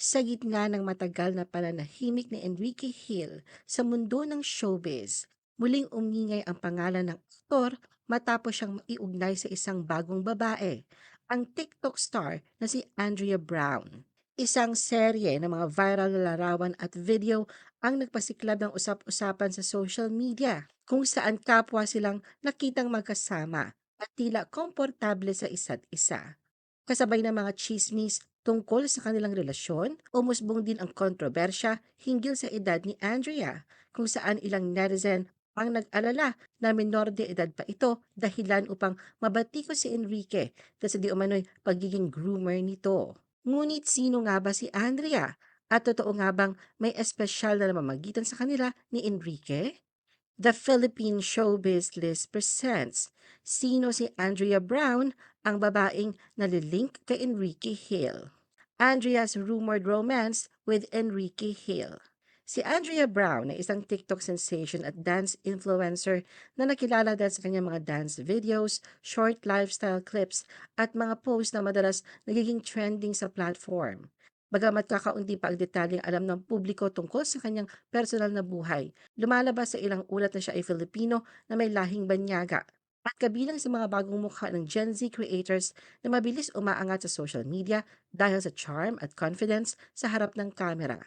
Sa gitna ng matagal na pananahimik ni Enrique Hill sa mundo ng showbiz, muling umingay ang pangalan ng aktor matapos siyang maiugnay sa isang bagong babae, ang TikTok star na si Andrea Brown. Isang serye ng mga viral larawan at video ang nagpasiklab ng usap-usapan sa social media kung saan kapwa silang nakitang magkasama at tila komportable sa isa't isa. Kasabay ng mga chismis tungkol sa kanilang relasyon, umusbong din ang kontrobersya hinggil sa edad ni Andrea, kung saan ilang netizen ang nag-alala na minor de edad pa ito dahilan upang mabatiko si Enrique dahil sa di umano'y pagiging groomer nito. Ngunit sino nga ba si Andrea? At totoo nga bang may espesyal na namamagitan sa kanila ni Enrique? The Philippine Showbiz List presents Sino si Andrea Brown, ang babaeng nalilink kay Enrique Hill. Andrea's rumored romance with Enrique Hill. Si Andrea Brown ay isang TikTok sensation at dance influencer na nakilala dahil sa kanyang mga dance videos, short lifestyle clips at mga posts na madalas nagiging trending sa platform. Bagamat kakaunti pa ang detalyeng alam ng publiko tungkol sa kanyang personal na buhay, lumalabas sa ilang ulat na siya ay Filipino na may lahing banyaga at kabilang sa mga bagong mukha ng Gen Z creators na mabilis umaangat sa social media dahil sa charm at confidence sa harap ng kamera.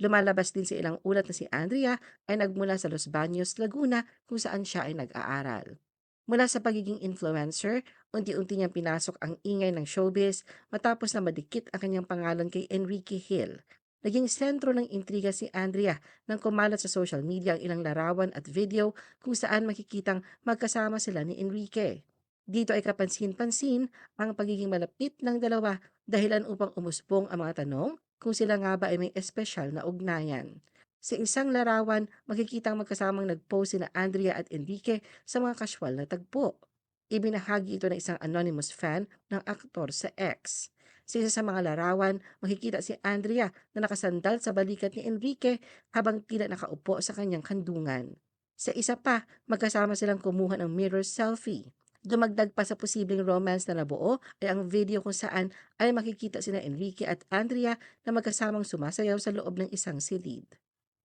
Lumalabas din sa ilang ulat na si Andrea ay nagmula sa Los Baños, Laguna kung saan siya ay nag-aaral. Mula sa pagiging influencer, unti-unti niyang pinasok ang ingay ng showbiz matapos na madikit ang kanyang pangalan kay Enrique Hill. Naging sentro ng intriga si Andrea nang kumalat sa social media ang ilang larawan at video kung saan makikitang magkasama sila ni Enrique. Dito ay kapansin-pansin ang pagiging malapit ng dalawa dahilan upang umusbong ang mga tanong kung sila nga ba ay may espesyal na ugnayan. Sa isang larawan, makikitang magkasamang nag-post sina Andrea at Enrique sa mga kasywal na tagpo. Ibinahagi ito ng isang anonymous fan ng aktor sa X. Sa isa sa mga larawan, makikita si Andrea na nakasandal sa balikat ni Enrique habang tila nakaupo sa kanyang kandungan. Sa isa pa, magkasama silang kumuha ng mirror selfie. Dumagdag pa sa posibleng romance na nabuo ay ang video kung saan ay makikita sina Enrique at Andrea na magkasamang sumasayaw sa loob ng isang silid.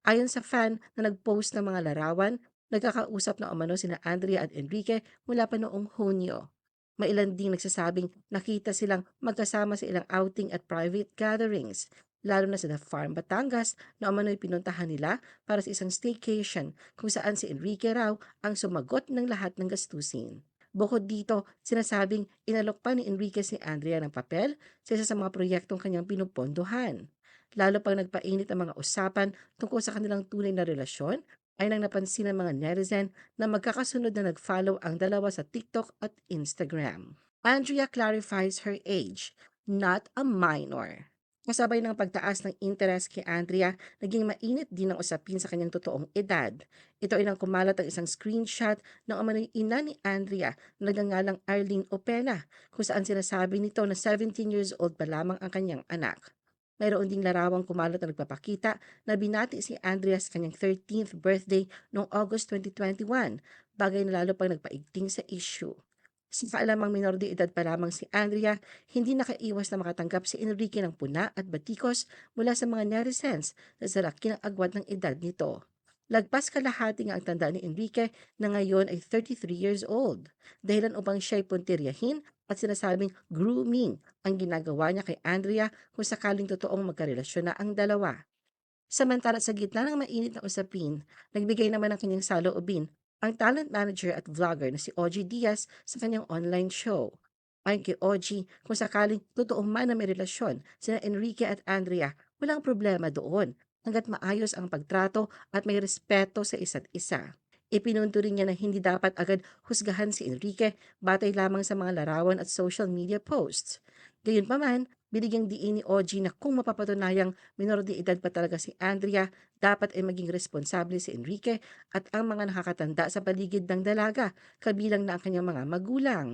Ayon sa fan na nag-post ng mga larawan, nagkakausap na umano sina Andrea at Enrique mula pa noong Hunyo. Mailan ding nagsasabing nakita silang magkasama sa ilang outing at private gatherings, lalo na sa The Farm, Batangas na umano'y pinuntahan nila para sa isang staycation kung saan si Enrique raw ang sumagot ng lahat ng gastusin. Bukod dito, sinasabing inalok pa ni Enrique si Andrea ng papel sa isa sa mga proyektong kanyang pinupondohan lalo pang nagpainit ang mga usapan tungkol sa kanilang tunay na relasyon, ay nang napansin ng mga netizen na magkakasunod na nag-follow ang dalawa sa TikTok at Instagram. Andrea clarifies her age, not a minor. Kasabay ng pagtaas ng interest kay Andrea, naging mainit din ang usapin sa kanyang totoong edad. Ito ay nang kumalat ang isang screenshot ng umano'y ina ni Andrea na nagangalang Arlene Opena, kung saan sinasabi nito na 17 years old pa lamang ang kanyang anak. Mayroon ding larawang kumalat na nagpapakita na binati si Andrea sa kanyang 13th birthday noong August 2021, bagay na lalo pang nagpaigting sa issue. Sa kaalamang minor de edad pa lamang si Andrea, hindi nakaiwas na makatanggap si Enrique ng puna at batikos mula sa mga netizens na sa laki ng agwat ng edad nito. Lagpas kalahati nga ang tanda ni Enrique na ngayon ay 33 years old. Dahilan upang siya'y puntiryahin at sinasabing grooming ang ginagawa niya kay Andrea kung sakaling totoong magkarelasyon na ang dalawa. Samantala sa gitna ng mainit na usapin, nagbigay naman ng kanyang saloobin ang talent manager at vlogger na si OG Diaz sa kanyang online show. Ayon kay OG, kung sakaling totoo man na may relasyon sina Enrique at Andrea, walang problema doon hanggat maayos ang pagtrato at may respeto sa isa't isa. Ipinunto rin niya na hindi dapat agad husgahan si Enrique batay lamang sa mga larawan at social media posts. Gayunpaman, binigyang diin ni OG na kung mapapatunayang minor de edad pa talaga si Andrea, dapat ay maging responsable si Enrique at ang mga nakakatanda sa paligid ng dalaga, kabilang na ang kanyang mga magulang.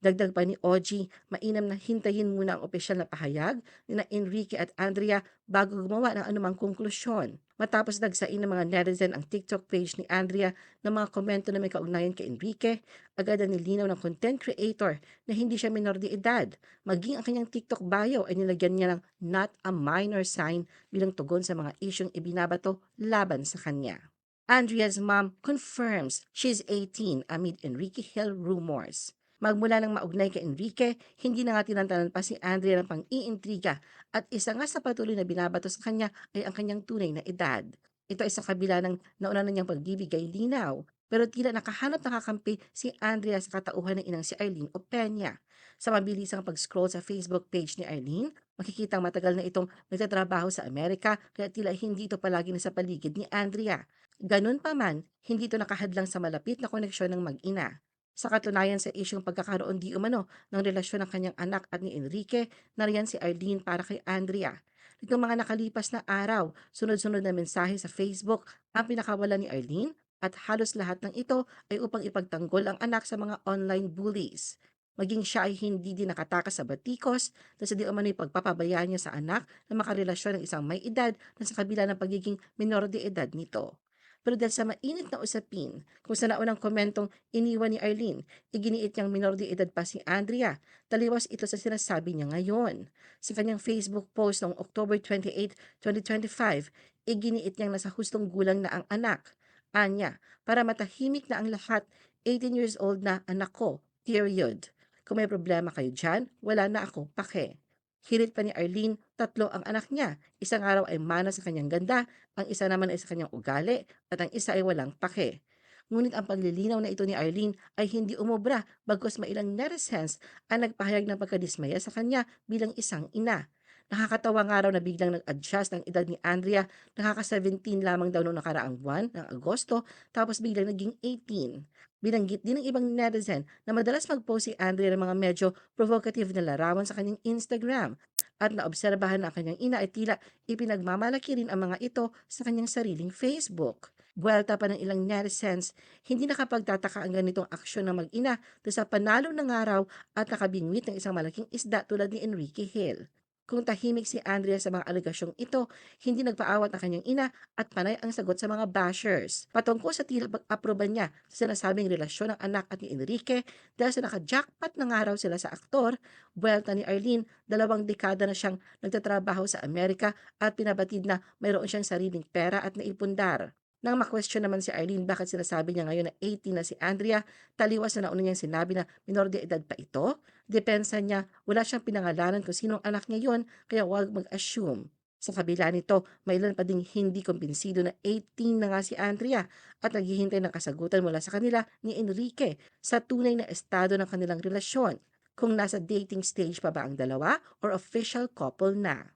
Dagdag pa ni Oji, mainam na hintayin muna ang opisyal na pahayag ni na Enrique at Andrea bago gumawa ng anumang konklusyon. Matapos nagsain ng mga netizen ang TikTok page ni Andrea ng mga komento na may kaugnayan kay Enrique, agad na nilinaw ng content creator na hindi siya minor de edad. Maging ang kanyang TikTok bio ay nilagyan niya ng not a minor sign bilang tugon sa mga isyong ibinabato laban sa kanya. Andrea's mom confirms she's 18 amid Enrique Hill rumors. Magmula ng maugnay kay Enrique, hindi na nga tinantanan pa si Andrea ng pang-iintriga at isa nga sa patuloy na binabato sa kanya ay ang kanyang tunay na edad. Ito ay sa kabila ng nauna na niyang pagbibigay linaw pero tila nakahanap ng kakampi si Andrea sa katauhan ng inang si Arlene Opeña. Sa mabilisang pag-scroll sa Facebook page ni Arlene, makikita matagal na itong nagtatrabaho sa Amerika kaya tila hindi ito palagi nasa paligid ni Andrea. Ganun pa man, hindi ito nakahadlang sa malapit na koneksyon ng mag-ina. Sa katunayan sa isyong pagkakaroon di umano ng relasyon ng kanyang anak at ni Enrique, nariyan si Arlene para kay Andrea. Nitong mga nakalipas na araw, sunod-sunod na mensahe sa Facebook ang pinakawala ni Arlene at halos lahat ng ito ay upang ipagtanggol ang anak sa mga online bullies. Maging siya ay hindi din nakatakas sa batikos na sa di umano'y pagpapabayaan niya sa anak na makarelasyon ng isang may edad na sa kabila ng pagiging minor de edad nito. Pero dahil sa mainit na usapin, kung sa naunang komentong iniwan ni Arlene, iginiit niyang minor de edad pa si Andrea. Taliwas ito sa sinasabi niya ngayon. Sa kanyang Facebook post noong October 28, 2025, iginiit niyang nasa hustong gulang na ang anak. Anya, para matahimik na ang lahat, 18 years old na anak ko, period. Kung may problema kayo dyan, wala na ako, pake. Hirit pa ni Arlene, tatlo ang anak niya. Isang araw ay mana sa kanyang ganda, ang isa naman ay sa kanyang ugali, at ang isa ay walang pake. Ngunit ang paglilinaw na ito ni Arlene ay hindi umobra bagkus mailang netizens ang nagpahayag ng pagkadismaya sa kanya bilang isang ina. Nakakatawa nga raw na biglang nag-adjust ang edad ni Andrea, nakaka-17 lamang daw noong nakaraang buwan ng Agosto, tapos biglang naging 18. Binanggit din ng ibang netizen na madalas mag-post si Andrea ng mga medyo provocative na larawan sa kanyang Instagram at naobserbahan na ang kanyang ina ay tila ipinagmamalaki rin ang mga ito sa kanyang sariling Facebook. Buwelta pa ng ilang netizens, hindi nakapagtataka ang ganitong aksyon ng mag-ina sa panalo ng araw at nakabingwit ng isang malaking isda tulad ni Enrique Hill. Kung tahimik si Andrea sa mga alegasyong ito, hindi nagpaawat ang kanyang ina at panay ang sagot sa mga bashers. Patungkol sa tila pag-aproba niya sa sinasabing relasyon ng anak at ni Enrique dahil sa naka-jackpot na nga raw sila sa aktor, buwelta ni Arlene, dalawang dekada na siyang nagtatrabaho sa Amerika at pinabatid na mayroon siyang sariling pera at naipundar. Nang ma-question naman si Arlene bakit sinasabi niya ngayon na 18 na si Andrea, taliwas na nauna niyang sinabi na minor de edad pa ito. Depensa niya, wala siyang pinangalanan kung sinong anak niya yon, kaya huwag mag-assume. Sa kabila nito, may ilan pa ding hindi kumbinsido na 18 na nga si Andrea at naghihintay ng kasagutan mula sa kanila ni Enrique sa tunay na estado ng kanilang relasyon. Kung nasa dating stage pa ba ang dalawa or official couple na.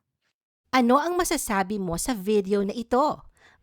Ano ang masasabi mo sa video na ito?